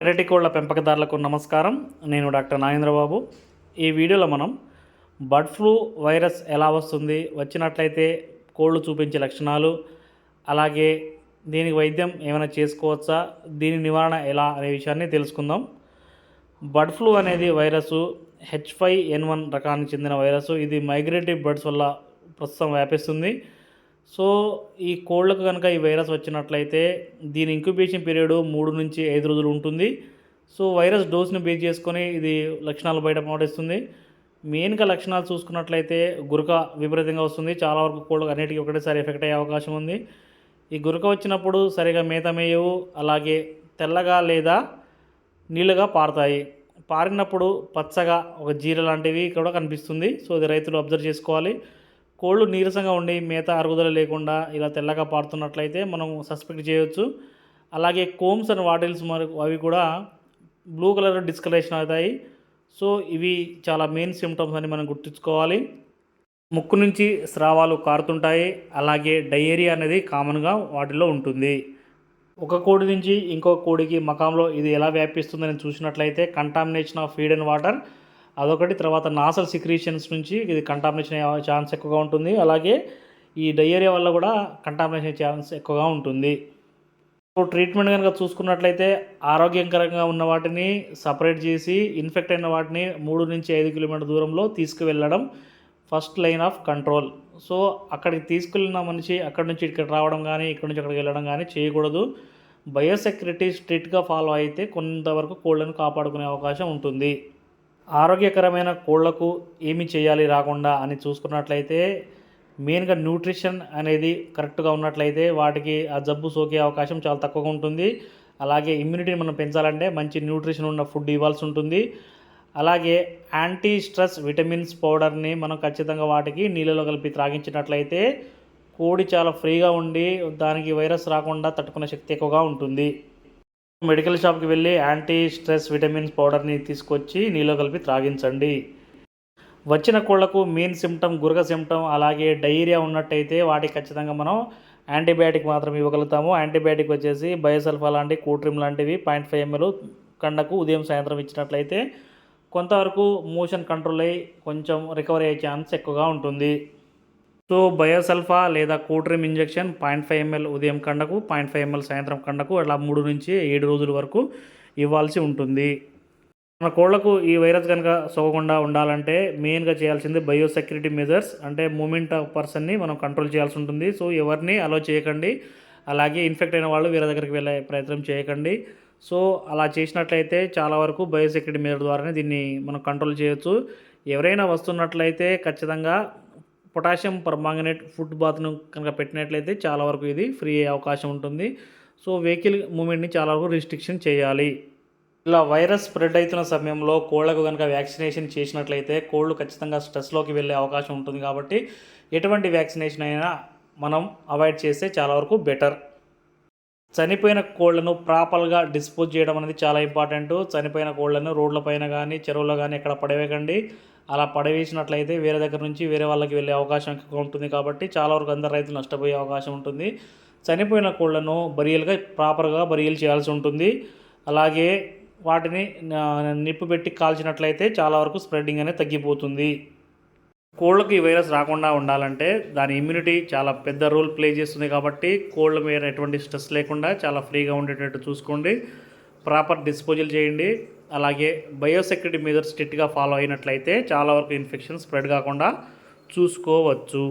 ఎర్రటి కోళ్ళ పెంపకదారులకు నమస్కారం. నేను డాక్టర్ నాగేంద్రబాబు. ఈ వీడియోలో మనం బర్డ్ ఫ్లూ వైరస్ ఎలా వస్తుంది వచ్చినట్లయితే కోళ్ళు చూపించే లక్షణాలు అలాగే దీనికి వైద్యం ఏమైనా చేసుకోవచ్చా దీని నివారణ ఎలా అనే విషయాన్ని తెలుసుకుందాం. బర్డ్ ఫ్లూ అనేది virus H five N one రకానికి చెందిన వైరస్. ఇది మైగ్రేటివ్ బర్డ్స్ వల్ల ప్రస్తుతం వ్యాపిస్తుంది. సో ఈ కోళ్ళకు కనుక ఈ వైరస్ వచ్చినట్లయితే దీని ఇంక్యుబేషన్ పీరియడ్ మూడు నుంచి ఐదు రోజులు ఉంటుంది. సో వైరస్ డోస్ని బేస్ చేసుకొని ఇది లక్షణాలు బయట పాటిస్తుంది. మెయిన్గా లక్షణాలు చూసుకున్నట్లయితే గురక విపరీతంగా వస్తుంది. చాలా వరకు కోళ్ళకు అన్నిటికీ ఒకటేసారి ఎఫెక్ట్ అయ్యే అవకాశం ఉంది. ఈ గురక వచ్చినప్పుడు సరిగా మేత మేయవు అలాగే తెల్లగా లేదా నీళ్ళుగా పారుతాయి. పారినప్పుడు పచ్చగా ఒక జీర లాంటివి కూడా కనిపిస్తుంది. సో ఇది రైతులు అబ్జర్వ్ చేసుకోవాలి. కోళ్ళు నీరసంగా ఉండి మేత అరుగుదల లేకుండా ఇలా తెల్లగా పారుతున్నట్లయితే మనం సస్పెక్ట్ చేయవచ్చు అలాగే కోమ్స్ అండ్ వాటిల్స్ మరి అవి కూడా బ్లూ కలర్ డిస్కలేషన్ అవుతాయి. సో ఇవి చాలా మెయిన్ సిమ్టమ్స్ అని మనం గుర్తుంచుకోవాలి. ముక్కు నుంచి స్రావాలు కారుతుంటాయి. అలాగే డయేరియా అనేది కామన్గా వాటిలో ఉంటుంది. ఒక కోడి నుంచి ఇంకో కోడికి మకాంలో ఇది ఎలా వ్యాపిస్తుందని చూసినట్లయితే contamination of feed and water అదొకటి. తర్వాత నాసల్ సిక్రీషన్స్ నుంచి ఇది కంటామినేషన్ అయ్యే ఛాన్స్ ఎక్కువగా ఉంటుంది. అలాగే ఈ డయేరియా వల్ల కూడా కంటామినేషన్ ఛాన్స్ ఎక్కువగా ఉంటుంది. సో ట్రీట్మెంట్ కనుక చూసుకున్నట్లయితే ఆరోగ్యకరంగా ఉన్న వాటిని సపరేట్ చేసి ఇన్ఫెక్ట్ అయిన వాటిని మూడు నుంచి ఐదు కిలోమీటర్ దూరంలో తీసుకువెళ్ళడం first line of control so అక్కడికి తీసుకెళ్ళిన మనిషి అక్కడి నుంచి ఇక్కడ రావడం కానీ ఇక్కడ నుంచి అక్కడికి వెళ్ళడం కానీ చేయకూడదు. బయోసెక్యూరిటీ స్ట్రిక్ట్గా ఫాలో అయితే కొంతవరకు కోళ్ళను కాపాడుకునే అవకాశం ఉంటుంది. ఆరోగ్యకరమైన కోళ్ళకు ఏమి చేయాలి రాకుండా అని చూసుకున్నట్లయితే మెయిన్గా న్యూట్రిషన్ అనేది కరెక్ట్గా ఉన్నట్లయితే వాటికి ఆ జబ్బు సోకే అవకాశం చాలా తక్కువగా ఉంటుంది. అలాగే ఇమ్యూనిటీని మనం పెంచాలంటే మంచి న్యూట్రిషన్ ఉన్న ఫుడ్ ఇవ్వాల్సి ఉంటుంది. అలాగే యాంటీ స్ట్రెస్ విటమిన్స్ పౌడర్ని మనం ఖచ్చితంగా వాటికి నీళ్ళలో కలిపి త్రాగించినట్లయితే కోడి చాలా ఫ్రీగా ఉండి దానికి వైరస్ రాకుండా తట్టుకునే శక్తి ఎక్కువగా ఉంటుంది. మెడికల్ షాప్కి వెళ్ళి యాంటీ స్ట్రెస్ విటమిన్స్ పౌడర్ని తీసుకొచ్చి నీళ్ళు కలిపి త్రాగించండి. వచ్చిన కోళ్ళకు మెయిన్ సిమ్టమ్ గురక సిమ్టమ్ అలాగే డైరియా ఉన్నట్టయితే వాటికి ఖచ్చితంగా మనం యాంటీబయాటిక్ మాత్రం ఇవ్వగలుగుతాము. యాంటీబయాటిక్ వచ్చేసి బయోసల్ఫా లాంటి కూట్రిమ్ లాంటివి పాయింట్ ఫైవ్ ఎంఎల్ కండకు ఉదయం సాయంత్రం ఇచ్చినట్లయితే కొంతవరకు మోషన్ కంట్రోల్ అయ్యి కొంచెం రికవరీ అయ్యే ఛాన్స్ ఎక్కువగా ఉంటుంది. సో బయోసల్ఫా లేదా Cotrim injection point five ML ఉదయం కండకు పాయింట్ ఫైవ్ ఎంఎల్ సాయంత్రం కండకు అలా మూడు నుంచి ఏడు రోజుల వరకు ఇవ్వాల్సి ఉంటుంది. మన కోళ్ళకు ఈ వైరస్ కనుక సోకకుండా ఉండాలంటే మెయిన్గా చేయాల్సింది బయోసెక్యూరిటీ మెజర్స్ అంటే మూమెంట్ ఆఫ్ పర్సన్ని మనం కంట్రోల్ చేయాల్సి ఉంటుంది. సో ఎవరిని అలో చేయకండి. అలాగే ఇన్ఫెక్ట్ అయిన వాళ్ళు వేరే దగ్గరికి వెళ్ళే ప్రయత్నం చేయకండి. సో అలా చేసినట్లయితే చాలా వరకు బయోసెక్యూరిటీ మెజర్ ద్వారానే దీన్ని మనం కంట్రోల్ చేయొచ్చు. ఎవరైనా వస్తున్నట్లయితే ఖచ్చితంగా పొటాషియం పర్మాంగనేట్ ఫుడ్ బాత్ను కనుక పెట్టినట్లయితే చాలా వరకు ఇది ఫ్రీ అయ్యే అవకాశం ఉంటుంది. సో వెహికల్ మూమెంట్ని చాలా వరకు రిస్ట్రిక్షన్ చేయాలి. ఇలా వైరస్ స్ప్రెడ్ అవుతున్న సమయంలో కోళ్ళకు కనుక వ్యాక్సినేషన్ చేసినట్లయితే కోళ్ళు ఖచ్చితంగా స్ట్రెస్లోకి వెళ్ళే అవకాశం ఉంటుంది కాబట్టి ఎటువంటి వ్యాక్సినేషన్ అయినా మనం అవాయిడ్ చేస్తే చాలా వరకు బెటర్. చనిపోయిన కోళ్ళను ప్రాపర్గా డిస్పోజ్ చేయడం అనేది చాలా ఇంపార్టెంట్. చనిపోయిన కోళ్ళను రోడ్లపైన కానీ చెరువులో కానీ ఎక్కడ పడవేయకండి. అలా పడవేసినట్లయితే వేరే దగ్గర నుంచి వేరే వాళ్ళకి వెళ్ళే అవకాశం ఎక్కువ ఉంటుంది కాబట్టి చాలా వరకు అందరు రైతులు నష్టపోయే అవకాశం ఉంటుంది. చనిపోయిన కోళ్ళను బరియలుగా ప్రాపర్గా బరియలు చేయాల్సి ఉంటుంది. అలాగే వాటిని నిప్పు పెట్టి కాల్చినట్లయితే చాలా వరకు స్ప్రెడ్డింగ్ అనేది తగ్గిపోతుంది. కోళ్ళకు ఈ వైరస్ రాకుండా ఉండాలంటే దాని ఇమ్యూనిటీ చాలా పెద్ద రోల్ ప్లే చేస్తుంది కాబట్టి కోళ్ళ మీద ఎటువంటి స్ట్రెస్ లేకుండా చాలా ఫ్రీగా ఉండేటట్టు చూసుకోండి. ప్రాపర్ డిస్పోజల్ చేయండి. అలాగే బయోసెక్యూరిటీ మెజర్స్ స్ట్రిక్ట్గా ఫాలో అయినట్లయితే చాలా వరకు ఇన్ఫెక్షన్ స్ప్రెడ్ కాకుండా చూసుకోవచ్చు.